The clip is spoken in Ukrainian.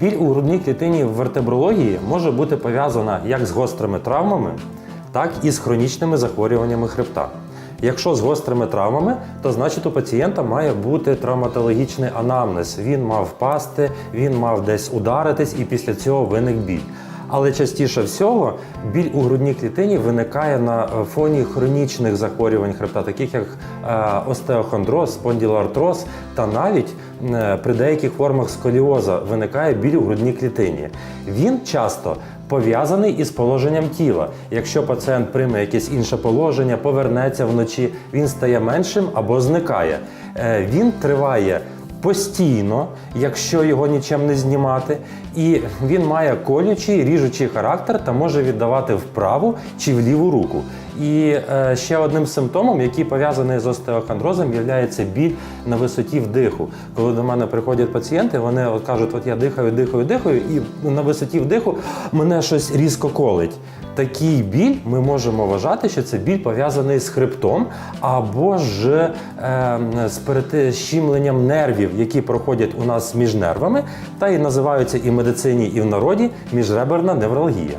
Біль у грудній клітині в вертебрології може бути пов'язана як з гострими травмами, так і з хронічними захворюваннями хребта. Якщо з гострими травмами, то значить у пацієнта має бути травматологічний анамнез. Він мав впасти, він мав десь ударитись, і після цього виник біль. Але частіше всього біль у грудній клітині виникає на е, фоні хронічних захворювань хребта, таких як е, остеохондроз, спондилоартроз, та навіть е, при деяких формах сколіоза виникає біль у грудній клітині. Він часто пов'язаний із положенням тіла. Якщо пацієнт прийме якесь інше положення, повернеться вночі, він стає меншим або зникає. Він триває постійно, якщо його нічим не знімати, і він має колючий, ріжучий характер та може віддавати в праву чи в ліву руку. І е, ще одним симптомом, який пов'язаний з остеохондрозом, є біль на висоті вдиху. Коли до мене приходять пацієнти, вони от кажуть, от я дихаю, дихаю, дихаю, і на висоті вдиху мене щось різко колить. Такий біль ми можемо вважати, що це біль пов'язаний з хребтом або ж е, з перетищемленням нервів, які проходять у нас між нервами, та і називаються і в медицині, і в народі міжреберна невралгія.